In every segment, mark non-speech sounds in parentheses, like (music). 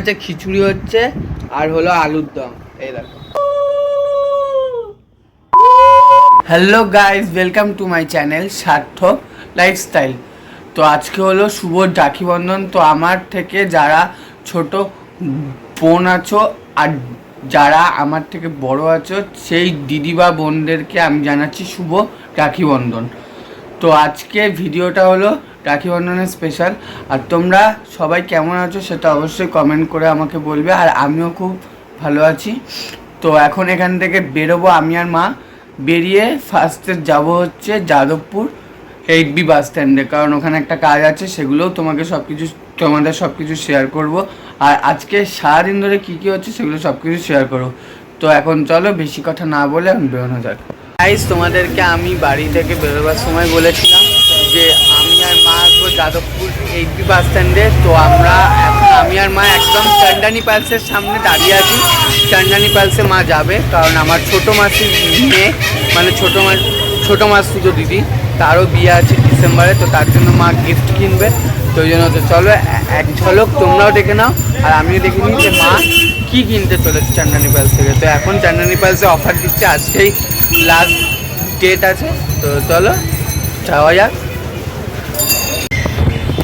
হচ্ছে খিচুড়ি হচ্ছে আর হলো আলুর দম। এই দেখো। Hello guys welcome to my channel Sarthak lifestyle তো আজকে হলো শুভ রাখি বন্ধন। তো আমার থেকে যারা ছোট বোন আছো আর যারা আমার থেকে বড় আছো, সেই দিদি বা বোনদেরকে আমি জানাচ্ছি শুভ রাখি বন্ধন। তো আজকে ভিডিওটা হলো রাখি বন্ধনের স্পেশাল আর তোমরা সবাই কেমন আছো সেটা অবশ্যই কমেন্ট করে আমাকে বলবে। আর আমিও খুব ভালো আছি। তো এখন এখান থেকে বেরোবো আমি আর মা। বেরিয়ে ফার্স্টে যাব হচ্ছে যাদবপুর এইট বি বাস স্ট্যান্ডে কারণ ওখানে একটা কাজ আছে, সেগুলোও তোমাকে সব কিছু তোমাদের সব কিছু শেয়ার করব। আর আজকে সারাদিন ধরে কী কী হচ্ছে সেগুলো সব কিছু শেয়ার করব তো এখন চলো বেশি কথা না বলে এখন বেরোনো যাক। তোমাদেরকে আমি বাড়ি থেকে বেরোবার সময় বলেছিলাম যে আমি যাদবপুর এইট বি বাস স্ট্যান্ডে তো আমরা আমি আর মা একদম চান্ডানি পালসের সামনে দাঁড়িয়ে আছি। চান্ডানি পালসে মা যাবে, কারণ আমার ছোট মাসির মেয়ে মানে ছোট মা, ছোটো মাস পুজো দিদি, তারও বিয়ে আছে ডিসেম্বরে, তো তার জন্য মা গিফট কিনবে। তো ওই জন্য তো চলো, এক ঝলক তোমরাও দেখে নাও, আর আমিও দেখে নিই যে মা কী কিনতে চলেছে চান্ডানি পালস থেকে। তো এখন চান্ডানি পালসে অফার দিচ্ছে, আজকেই লাস্ট ডেট আছে। তো চলো, যাওয়া যাক।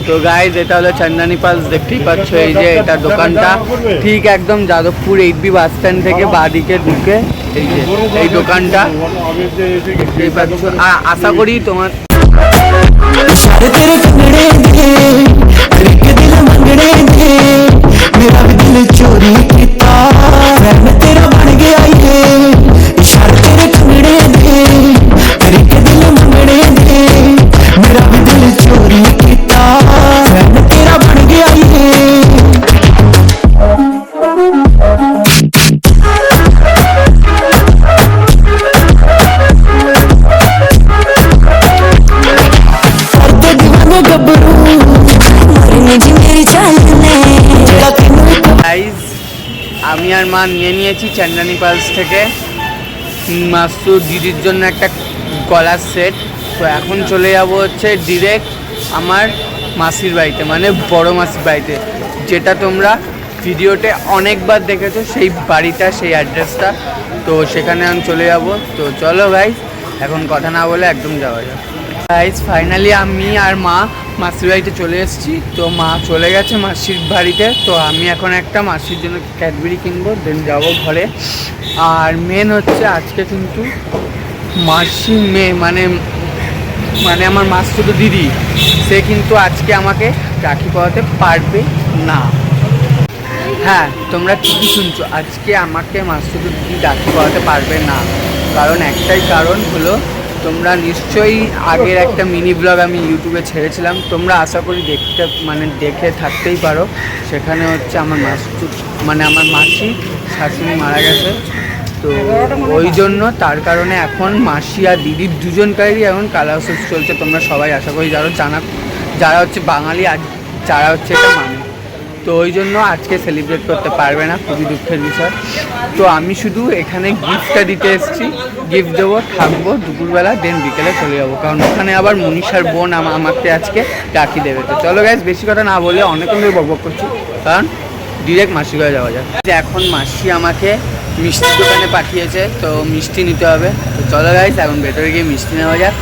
তো গাইজ এটা হলো চন্দানি পালস দেখতেই পাচ্ছ এই যে এটা দোকানটা। ঠিক একদম Jadavpur eight B bus stand থেকে বাদিকে ঢুকে এই যে, এই দোকানটা। আশা করি তোমার চোরি আর মা নিয়ে নিয়েছি চান্দানি পালস থেকে। মাস্তু দিদির জন্য একটা গলার সেট। তো এখন চলে যাব হচ্ছে ডিরেক্ট আমার মাসির বাড়িতে মানে বড় মাসির বাড়িতে। যেটা তোমরা ভিডিওতে অনেকবার দেখেছ, সেই বাড়িটা, সেই অ্যাড্রেসটা তো সেখানে আমি চলে যাব। তো চলো ভাই, এখন কথা না বলে একদম যাওয়া যাক। গাইজ ফাইনালি আমি আর মা মাসির বাড়িতে চলে এসেছি। তো মা চলে গেছে মাসির বাড়িতে। তো আমি এখন একটা মাসির জন্য ক্যাডবেরি কিনবো দেন যাব ঘরে। আর মেন হচ্ছে আজকে কিন্তু মাসির মেয়ে মানে মানে আমার মাস শুধু দিদি। সে কিন্তু আজকে আমাকে রাখি পড়াতে পারবে না। হ্যাঁ তোমরা ঠিকই শুনছো, আজকে আমাকে মাসুদুর দিদি রাখি পড়াতে পারবে না। কারণ একটাই কারণ হলো তোমরা নিশ্চয়ই আগের একটা মিনি ব্লগ আমি ইউটিউবে ছেড়েছিলাম। তোমরা আশা করি দেখতে মানে দেখে থাকতেই পারো। সেখানে হচ্ছে আমার মাসুদ মানে আমার মাসি, শাশুড়ি মারা গেছে। তো ওই জন্য তার কারণে এখন মাসি আর দিদির দুজনকারই এখন কালাউসেস চলছে। তোমরা সবাই আশা করি যারা জানা, যারা হচ্ছে বাঙালি, আর যারা হচ্ছে এটা মানে তো ওই জন্য আজকে সেলিব্রেট করতে পারবে না, খুবই দুঃখের বিষয়। তো আমি শুধু এখানে গিফটটা দিতে এসেছি। গিফট দেবো, থাকব, দুপুরবেলা দেন বিকেলে চলে যাব। কারণ ওখানে আবার মনীষার বোন আমা- আমাকে আজকে রাখি দেবে। তো চলো গ্যাস বেশি কথা না বলে অনেকক্ষণ ধরে বকবক করছি। কারণ ডিরেক্ট মাসি ঘরে যাওয়া যায় এখন মাসি আমাকে মিষ্টি দোকানে পাঠিয়েছে, তো মিষ্টি নিতে হবে। তো চলো গাইস এখন ভেতরে গিয়ে মিষ্টি নেওয়া যাক।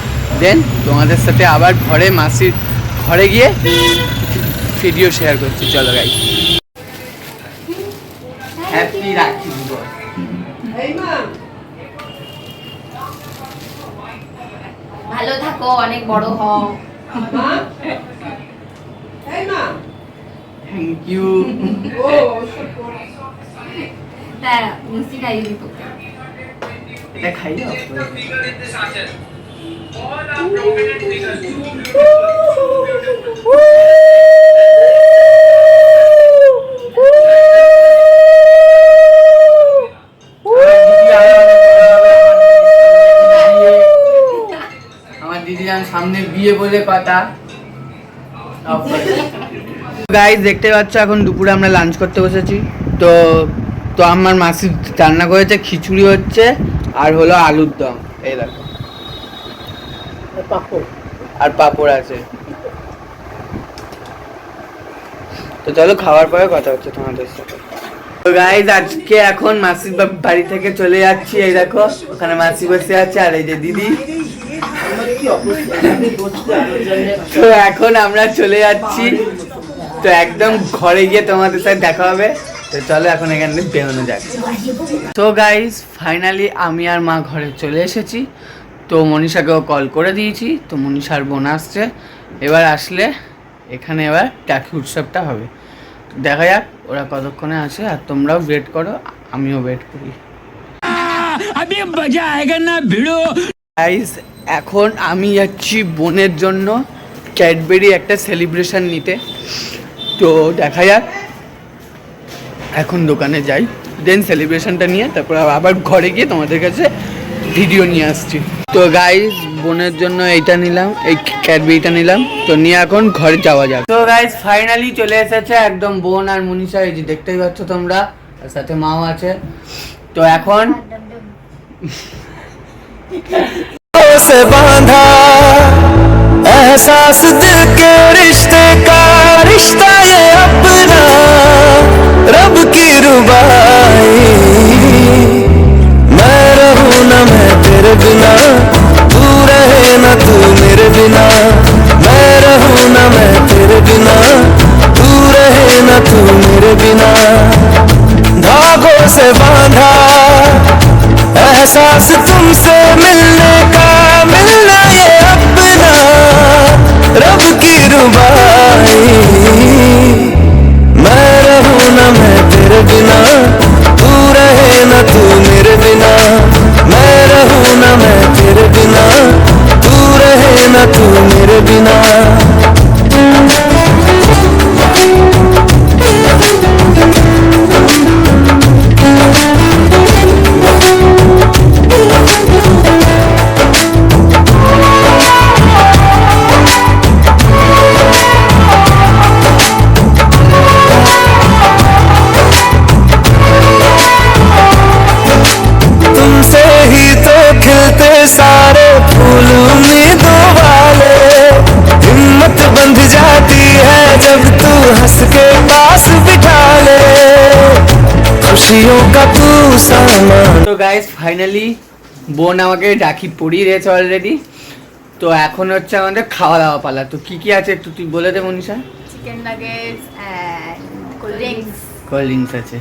দেন তোমাদের সাথে আবার ঘরে মাসির ঘরে গিয়ে ভিডিও শেয়ার করছি চলো গাই হ্যাপি রাখি ভালো থাকো অনেক বড় হও। থ্যাংক ইউ হ্যাঁ মিষ্টি খাইয়ে দিত এটা সামনে বিয়ে বলে কথা। গাইজ দেখতে পাচ্ছ এখন দুপুরে আমরা লাঞ্চ করতে বসেছি। তো তো আমার মাসি রান্না করেছে খিচুড়ি হচ্ছে আর হলো আলুর দম। এই দেখো। আর পাপড়। আছে। তো চলো খাওয়ার পরে কথা হচ্ছে তোমাদের সাথে। তো গাইজ আজকে এখন মাসির বাড়ি থেকে চলে যাচ্ছি এই দেখো ওখানে মাসি বসে আছে আর এই যে দিদি। তো এখন আমরা চলে যাচ্ছি। তো একদম ঘরে গিয়ে তোমাদের সাথে দেখা হবে। তো চলো এখন এখানে বেরোনো যাক। তো গাইজ ফাইনালি আমি আর মা ঘরে চলে এসেছি। তো মনীষাকেও কল করে দিয়েছি। তো মনীষার বোন আসছে। এবার আসলে এখানে এবার টাকি উৎসবটা হবে। দেখা যাক ওরা কতক্ষণে আসে আর তোমরাও ওয়েট করো, আমিও ওয়েট করি। আমি মজা না ভিড়ো। গাইস এখন আমি যাচ্ছি বোনের জন্য ক্যাডবেরি একটা সেলিব্রেশন নিতে। তো দেখা যাক। এখন দোকানে যাই। দেন সেলিব্রেশনটা নিয়ে তারপর আবার ঘরে গিয়ে তোমাদের কাছে ভিডিও নিয়ে আসছি। তো গাইস বোনের জন্য এইটা নিলাম, এই ক্যাডবেরিটা নিলাম। তো নিয়ে এখন ঘরে যাওয়া যাক। তো গাইস ফাইনালি চলে এসেছে একদম বোন আর মনীষা। এই যে দেখতেই পাচ্ছ তোমরা, আর সাথে মাও আছে। তো এখন से बांधा। एहसास दिल के रिश्ते का रिश्ता ये अपना। रब की रुबाई। मैं रहूँ न मैं तेरे बिना। तू रहे ना तू मेरे बिना। मैं रहूँ ना मैं एहसास तुमसे मिलने का मिलना ये अपना रब की रुबाई। मैं रहूँ ना मैं तेरे बिना, तू रहे ना तू मेरे बिना। मैं रहूँ ना मैं तेरे बिना, तू रहे ना तू मेरे बिना। তো গাইস ফাইনালি বোন আমাকে রাখি পরিয়ে দিয়েছে অলরেডি তো এখন হচ্ছে আমাদের খাওয়া দাওয়া পালা। তো কি কি আছে একটু তুই বলে দে Manisha. Chicken nuggets cold drinks cold drinks আছে।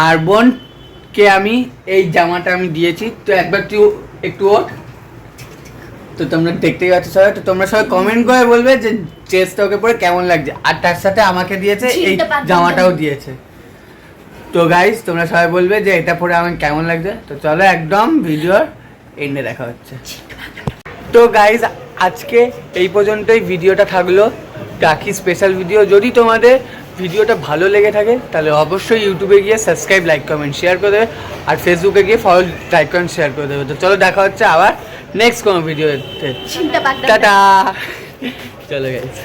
আর বোনকে আমি এই জামাটা আমি দিয়েছি। তো একবার তুই একটু ওঠ। তো তোমরা দেখতেই পাচ্ছ সবাই। তো তোমরা সবাই কমেন্ট করে বলবে যে চেস্টটা ওকে পরে কেমন লাগছে। আর তার সাথে আমাকে দিয়েছে এই জামাটাও দিয়েছে। তো গাইস তোমরা সবাই বলবে যে এটা পরে আমার কেমন লাগছে? তো চলো একদম ভিডিওর এন্ডে দেখা হচ্ছে। তো গাইজ আজকে এই পর্যন্তই ভিডিওটা থাকল। টাকি স্পেশাল ভিডিও যদি তোমাদের ভিডিওটা ভালো লেগে থাকে তাহলে অবশ্যই ইউটিউবে গিয়ে সাবস্ক্রাইব লাইক কমেন্ট শেয়ার করে দেবে। আর ফেসবুকে গিয়ে ফলো লাইক কমেন্ট শেয়ার করে দেবে। তো চলো দেখা হচ্ছে আবার নেক্সট কোনো ভিডিওতে টাটা (laughs) চলো গাইজ